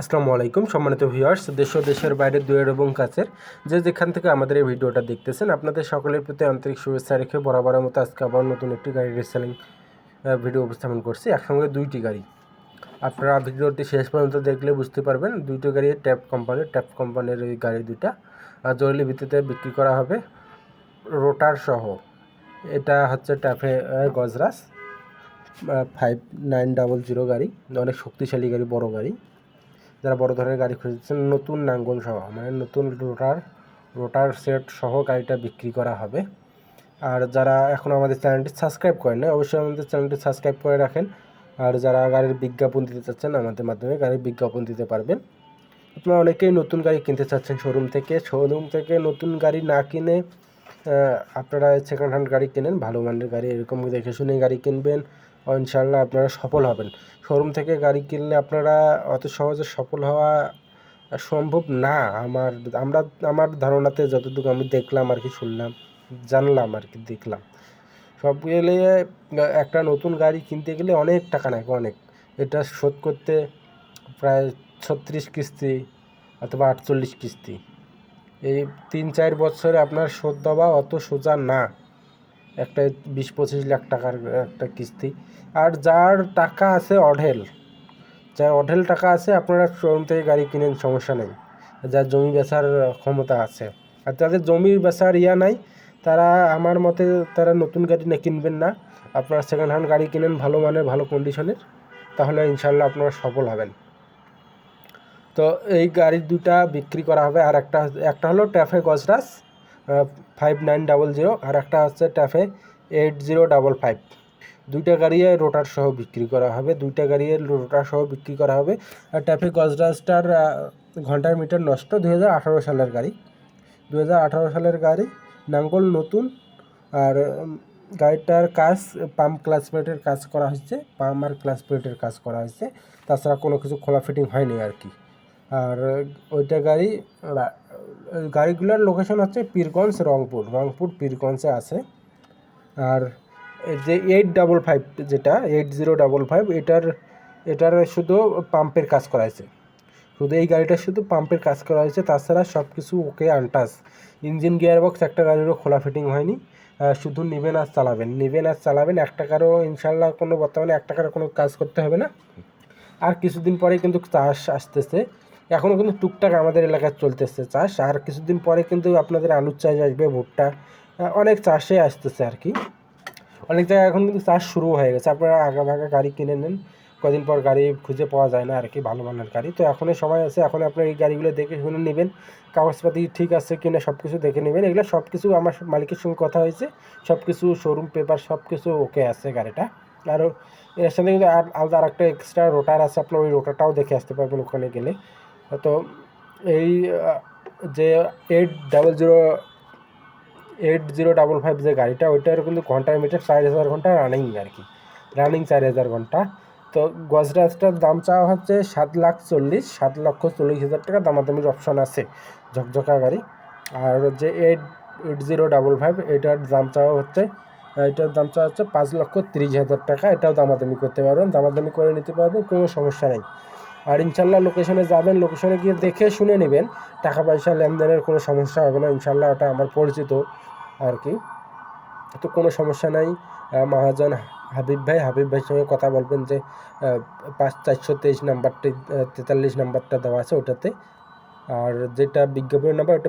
আসসালামু আলাইকুম, সম্মানিত ভিউয়ার্স, দেশ ও দেশের বাইরে দূরের এবং কাছের যে যেখান থেকে আমাদের এই ভিডিওটা দেখতেছেন, আপনাদের সকলের প্রতি আন্তরিক শুভেচ্ছা রেখে বরাবরের মতো আজকে আবার নতুন একটি গাড়ি রিসেলিং ভিডিও উপস্থাপন করছি, একসঙ্গে দুইটি গাড়ি। আপনারা ভিডিওটি শেষ পর্যন্ত দেখলে বুঝতে পারবেন, দুইটি গাড়ি ট্যাপ কোম্পানির ট্যাপ কোম্পানির এই গাড়ি দুইটা জরুরি ভিত্তিতে বিক্রি করা হবে রোটার সহ। এটা হচ্ছে ট্যাফে গজরাস ফাইভ নাইন ডাবল জিরো গাড়ি, অনেক শক্তিশালী গাড়ি, বড় গাড়ি। যারা বড় ধরনের গাড়ি খুঁজছেন নতুন নাঙ্গল সহ মানে নতুন রোটার রোটার সেট সহ গাড়িটা বিক্রি করা হবে। আর যারা এখন আমাদের চ্যানেলটি সাবস্ক্রাইব করেন না অবশ্যই আমাদের চ্যানেলটি সাবস্ক্রাইব করে রাখেন। আর যারা গাড়ির বিজ্ঞাপন দিতে চাচ্ছেন, আমাদের মাধ্যমে গাড়ির বিজ্ঞাপন দিতে পারবেন। আপনারা অনেকেই নতুন গাড়ি কিনতে চাচ্ছেন শোরুম থেকে। শোরুম থেকে নতুন গাড়ি না কিনে আপনারা সেকেন্ড হ্যান্ড গাড়ি কেনেন, ভালো মানের গাড়ি, এরকম দেখে শুনে গাড়ি কিনবেন। ইনশাল্লাহ আপনারা সফল হবেন। শোরুম থেকে গাড়ি কিনলে আপনারা অত সহজে সফল হওয়া সম্ভব না। আমার, আমরা, আমার ধারণাতে যতটুকু আমি দেখলাম আর কি শুনলাম, জানলাম আর কি, দেখলাম। সব মিলিয়ে একটা নতুন গাড়ি কিনতে গেলে অনেক টাকা লাগে, অনেক। এটা শোধ করতে প্রায় ছত্রিশ কিস্তি অথবা আটচল্লিশ কিস্তি। এই তিন চার বছরে আপনার শোধ দেওয়া অত সোজা না। একটা বিশ পঁচিশ লাখ টাকার একটা কিস্তি। আর যার টাকা আছে অঢেল, যার অঢেল টাকা আছে, আপনারা শোরুম থেকে গাড়ি কিনেন, সমস্যা নেই। যার জমি বেচার ক্ষমতা আছে। আর যাদের জমির বেচার ইয়া নাই, তারা আমার মতে তারা নতুন গাড়ি না কিনবেন না। আপনারা সেকেন্ড হ্যান্ড গাড়ি কিনেন ভালো মানের, ভালো কন্ডিশনের তাহলে ইনশাল্লাহ আপনারা সফল হবেন। তো এই গাড়ি দুটা বিক্রি করা হবে। আর একটা একটা হলো ট্যাফে গজরাস ফাইভ নাইন ডাবল জিরো আর একটা হচ্ছে TAFE eight zero double five দুইটা গাড়ি রোটার সহ বিক্রি করা হবে, দুইটা গাড়ি রোটার সহ বিক্রি করা হবে। আর ট্যাফে গজরাজটার ঘণ্টার মিটার নষ্ট, দুই হাজার সালের গাড়ি। দু হাজার আঠারো সালের গাড়ি, নাঙ্গল নতুন। আর গাড়িটার কাজ পাম্প ক্লাস প্লেটের কাজ করা হয়েছে পাম্প আর ক্লাস প্লেটের কাজ করা হয়েছে। তাছাড়া কোনো কিছু খোলা ফিটিং হয়নি আর কি। আর ওইটা গাড়ি গাড়িগুলোর লোকেশন হচ্ছে পীরগঞ্জ, রংপুর। রংপুর, পীরগঞ্জে আছে। আর যে এইট ডাবল ফাইভ যেটা এইট জিরো ডাবল ফাইভ এটার এটার শুধু পাম্পের কাজ করা হয়েছে। শুধু এই গাড়িটা শুধু পাম্পের কাজ করা হয়েছে, তাছাড়া সব কিছু ওকে আনটাস ইঞ্জিন গিয়ার বক্স একটা গাড়িরও খোলা ফিটিং হয়নি। শুধু নেবেন আর চালাবেন। নেবেন আর চালাবেন এক টাকারও ইনশাল্লাহ কোনো বর্তমানে এক টাকার কোনো কাজ করতে হবে না। আর কিছুদিন পরে কিন্তু চাষ আসতেছে। এখনও কিন্তু টুকটাক আমাদের এলাকায় চলতেছে চাষ। আর কিছুদিন পরে কিন্তু আপনাদের আলুর চাষ আসবে, ভুট্টা অনেক চাষে আসতেছে আর কি। অনেক জায়গায় এখন কিন্তু চাষ শুরু হয়ে গেছে। আপনারা আগা ভাগা গাড়ি কিনে নেন। কদিন পর গাড়ি খুঁজে পাওয়া যায় না আর কি, ভালো মানের গাড়ি। তো এখনই সময় আছে, এখন আপনার এই গাড়িগুলো দেখে শুনে নেবেন। কাগজপাতি ঠিক আছে কিনা সব কিছু দেখে নেবেন। এগুলো সব কিছু আমার মালিকের সঙ্গে কথা হয়েছে। সব কিছু শোরুম পেপার সব কিছু ওকে আছে গাড়িটা। আর এর সাথে কিন্তু আলাদা আর একটা এক্সট্রা রোটার আছে। আপনার ওই রোটারটাও দেখে আসতে পারবেন ওখানে গেলে। তো এই যে eight double zero eight zero double five যে গাড়িটা, ওইটার কিন্তু ঘণ্টার মিটার চার হাজার ঘণ্টা রানিং আর কি। রানিং চার হাজার ঘণ্টা। তো গজরাজটার দাম চাওয়া হচ্ছে সাত লাখ চল্লিশ, সাত লক্ষ চল্লিশ হাজার টাকা। দামাদামির অপশন আছে ঝকঝকা গাড়ি। আর যে eight eight zero double five এটার দাম চাওয়া হচ্ছে, এটার দাম চাওয়া হচ্ছে পাঁচ লক্ষ তিরিশ হাজার টাকা। এটাও দামাদামি করতে পারবেন। দামাদামি করে নিতে পারবেন, কোনো সমস্যা নেই। আর ইনশাল্লাহ লোকেশনে যাবেন লোকেশনে গিয়ে দেখে শুনে নেবেন। টাকা পয়সা লেনদেনের কোনো সমস্যা হবে না, ইনশাল্লাহ ওটা আমার পরিচিত আর কি তো কোনো সমস্যা নাই। মহাজন হাবিব ভাই, হাবিব ভাইয়ের সঙ্গে কথা বলবেন যে পাঁচ চারশো তেইশ নাম্বারটি তেতাল্লিশ নাম্বারটা দেওয়া আছে ওটাতে। আর যেটা বিজ্ঞাপনের নাম্বার ওটা